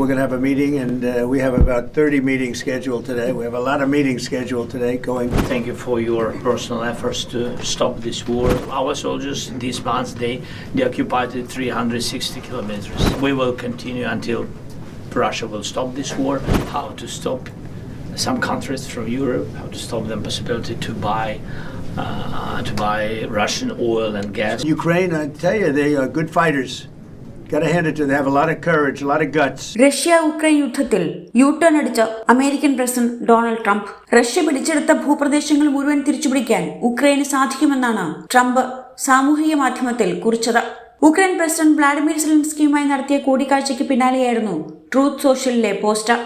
we're going to have a meeting, and uh, we have about 30 meetings scheduled today. We have a lot of meetings scheduled today going. Thank you for your personal efforts to stop this war. Our soldiers, these months, they, they occupied 360 kilometers. We will continue until Russia will stop this war. How to stop some countries from Europe, how to stop them possibility to buy uh, to buy Russian oil and gas. Ukraine, I tell you, they are good fighters. Russia Ukraine യുദ്ധത്തിൽ U turn അടിച്ച American president Donald Trump. Russia പിടിച്ചെടുത്ത ഭൂപ്രദേശങ്ങൾ മുഴുവൻ തിരിച്ചുപിടിക്കാൻ ഉക്രൈന് സാധിക്കുമെന്നാണ് Trump സാമൂഹിക മാധ്യമത്തിൽ കുറിച്ചത്. ഉക്രൈൻ പ്രസിഡന്റ് വ്ളാഡിമിർ സെലൻസ്കിയുമായി നടത്തിയ കൂടിക്കാഴ്ചയ്ക്ക് പിന്നാലെയായിരുന്നു ട്രൂത്ത് സോഷ്യലിലെ പോസ്റ്റർ.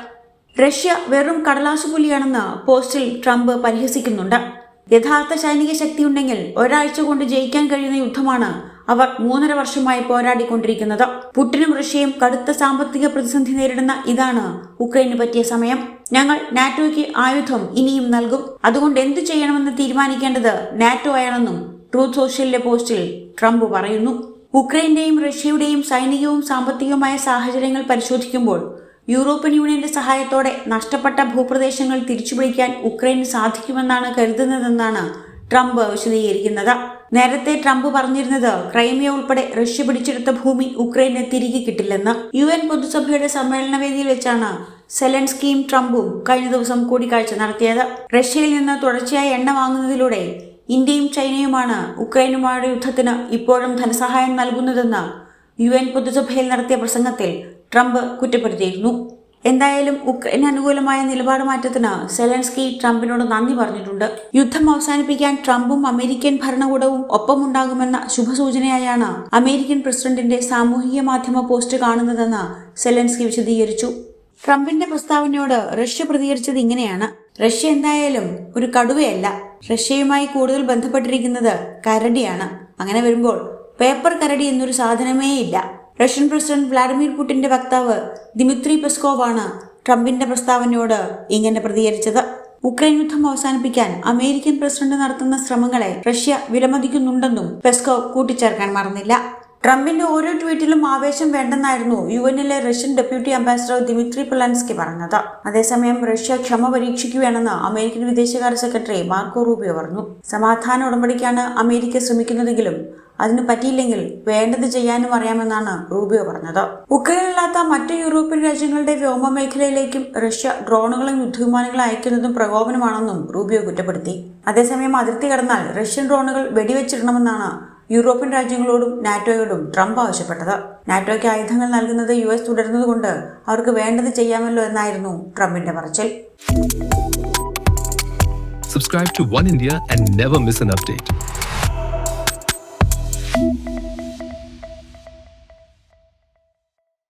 റഷ്യ വെറും കടലാസുപുലിയാണെന്ന് പോസ്റ്റിൽ ട്രംപ് പരിഹസിക്കുന്നുണ്ട്. യഥാർത്ഥ സൈനിക ശക്തി ഉണ്ടെങ്കിൽ ഒരാഴ്ച കൊണ്ട് ജയിക്കാൻ കഴിയുന്ന യുദ്ധമാണ് അവർ മൂന്നര വർഷമായി പോരാടിക്കൊണ്ടിരിക്കുന്നത്. പുട്ടിനും റഷ്യയും കടുത്ത സാമ്പത്തിക പ്രതിസന്ധി നേരിടുന്ന ഇതാണ് ഉക്രൈന് പറ്റിയ സമയം. ഞങ്ങൾ നാറ്റോയ്ക്ക് ആയുധം ഇനിയും നൽകും. അതുകൊണ്ട് എന്തു ചെയ്യണമെന്ന് തീരുമാനിക്കേണ്ടത് നാറ്റോ ആണെന്നും ട്രൂത്ത് സോഷ്യലിലെ പോസ്റ്റിൽ ട്രംപ് പറയുന്നു. ഉക്രൈന്റെയും റഷ്യയുടെയും സൈനികവും സാമ്പത്തികവുമായ സാഹചര്യങ്ങൾ പരിശോധിക്കുമ്പോൾ യൂറോപ്യൻ യൂണിയന്റെ സഹായത്തോടെ നഷ്ടപ്പെട്ട ഭൂപ്രദേശങ്ങൾ തിരിച്ചുപിടിക്കാൻ ഉക്രൈന് സാധിക്കുമെന്നാണ് കരുതുന്നതെന്നാണ് ട്രംപ് വിശദീകരിക്കുന്നത്. നേരത്തെ ട്രംപ് പറഞ്ഞിരുന്നത് ക്രൈമിയ ഉൾപ്പെടെ റഷ്യ പിടിച്ചെടുത്ത ഭൂമി ഉക്രൈന് തിരികെ കിട്ടില്ലെന്ന്. യു എൻ പൊതുസഭയുടെ സമ്മേളന വേദിയിൽ വെച്ചാണ് സെലൻസ്കിയും ട്രംപും കഴിഞ്ഞ ദിവസം കൂടിക്കാഴ്ച നടത്തിയത്. റഷ്യയിൽ നിന്ന് തുടർച്ചയായി എണ്ണ വാങ്ങുന്നതിലൂടെ ഇന്ത്യയും ചൈനയുമാണ് ഉക്രൈനുമായുള്ള യുദ്ധത്തിന് ഇപ്പോഴും ധനസഹായം നൽകുന്നതെന്ന് യു എൻ പൊതുസഭയിൽ നടത്തിയ പ്രസംഗത്തിൽ ട്രംപ് കുറ്റപ്പെടുത്തിയിരുന്നു. എന്തായാലും ഉക്രൈൻ അനുകൂലമായ നിലപാട് മാറ്റത്തിന് സെലൻസ്കി ട്രംപിനോട് നന്ദി പറഞ്ഞിട്ടുണ്ട്. യുദ്ധം അവസാനിപ്പിക്കാൻ ട്രംപും അമേരിക്കൻ ഭരണകൂടവും ഒപ്പമുണ്ടാകുമെന്ന ശുഭസൂചനയായാണ് അമേരിക്കൻ പ്രസിഡന്റിന്റെ സാമൂഹിക മാധ്യമ പോസ്റ്റ് കാണുന്നതെന്ന് സെലൻസ്കി വിശദീകരിച്ചു. ട്രംപിന്റെ പ്രസ്താവനയോട് റഷ്യ പ്രതികരിച്ചത് ഇങ്ങനെയാണ്. റഷ്യ എന്തായാലും ഒരു കടുവയല്ല. റഷ്യയുമായി കൂടുതൽ ബന്ധപ്പെട്ടിരിക്കുന്നത് കരടിയാണ്. അങ്ങനെ വരുമ്പോൾ പേപ്പർ കരടി എന്നൊരു സാധനമേ ഇല്ല റഷ്യൻ പ്രസിഡന്റ് വ്ളാഡിമിർ പുടിന്റെ വക്താവ് ദിമിത്രി പെസ്കോവാണ് ട്രംപിന്റെ പ്രസ്താവനയോട് ഇങ്ങനെ പ്രതികരിച്ചത്. ഉക്രൈൻ യുദ്ധം അവസാനിപ്പിക്കാൻ അമേരിക്കൻ പ്രസിഡന്റ് നടത്തുന്ന ശ്രമങ്ങളെ റഷ്യ വിലമതിക്കുന്നുണ്ടെന്നും പെസ്കോവ് കൂട്ടിച്ചേർക്കാൻ മറന്നില്ല. ട്രംപിന്റെ ഓരോ ട്വീറ്റിലും ആവേശം വേണ്ടെന്നായിരുന്നു യു എന്നിലെ Russian deputy ambassador Dmitry Polyanskiy പറഞ്ഞത്. അതേസമയം റഷ്യ ക്ഷമ പരീക്ഷിക്കുകയാണെന്ന് അമേരിക്കൻ വിദേശകാര്യ സെക്രട്ടറി മാർക്കോ റൂബിയോ പറഞ്ഞു. സമാധാന ഉടമ്പടിക്കാണ് അമേരിക്ക ശ്രമിക്കുന്നതെങ്കിലും അതിന് പറ്റിയില്ലെങ്കിൽ വേണ്ടത് ചെയ്യാനും അറിയാമെന്നാണ് റൂബിയോ പറഞ്ഞത്. ഉക്രൈനില്ലാത്ത മറ്റു യൂറോപ്യൻ രാജ്യങ്ങളുടെ വ്യോമ മേഖലയിലേക്കും റഷ്യ ഡ്രോണുകളും യുദ്ധവിമാനങ്ങളും അയക്കുന്നതും പ്രകോപനമാണെന്നും റൂബിയോ കുറ്റപ്പെടുത്തി. അതേസമയം അതിർത്തി കടന്നാൽ റഷ്യൻ ഡ്രോണുകൾ വെടിവെച്ചിടണമെന്നാണ് യൂറോപ്യൻ രാജ്യങ്ങളോടും നാറ്റോയോടും ട്രംപ് ആവശ്യപ്പെട്ടത്. നാറ്റോയ്ക്ക് ആയുധങ്ങൾ നൽകുന്നത് യു എസ് തുടരുന്നതുകൊണ്ട് അവർക്ക് വേണ്ടത് ചെയ്യാമല്ലോ എന്നായിരുന്നു ട്രംപിന്റെ പറച്ചിൽ. Subscribe to One India and never miss an update.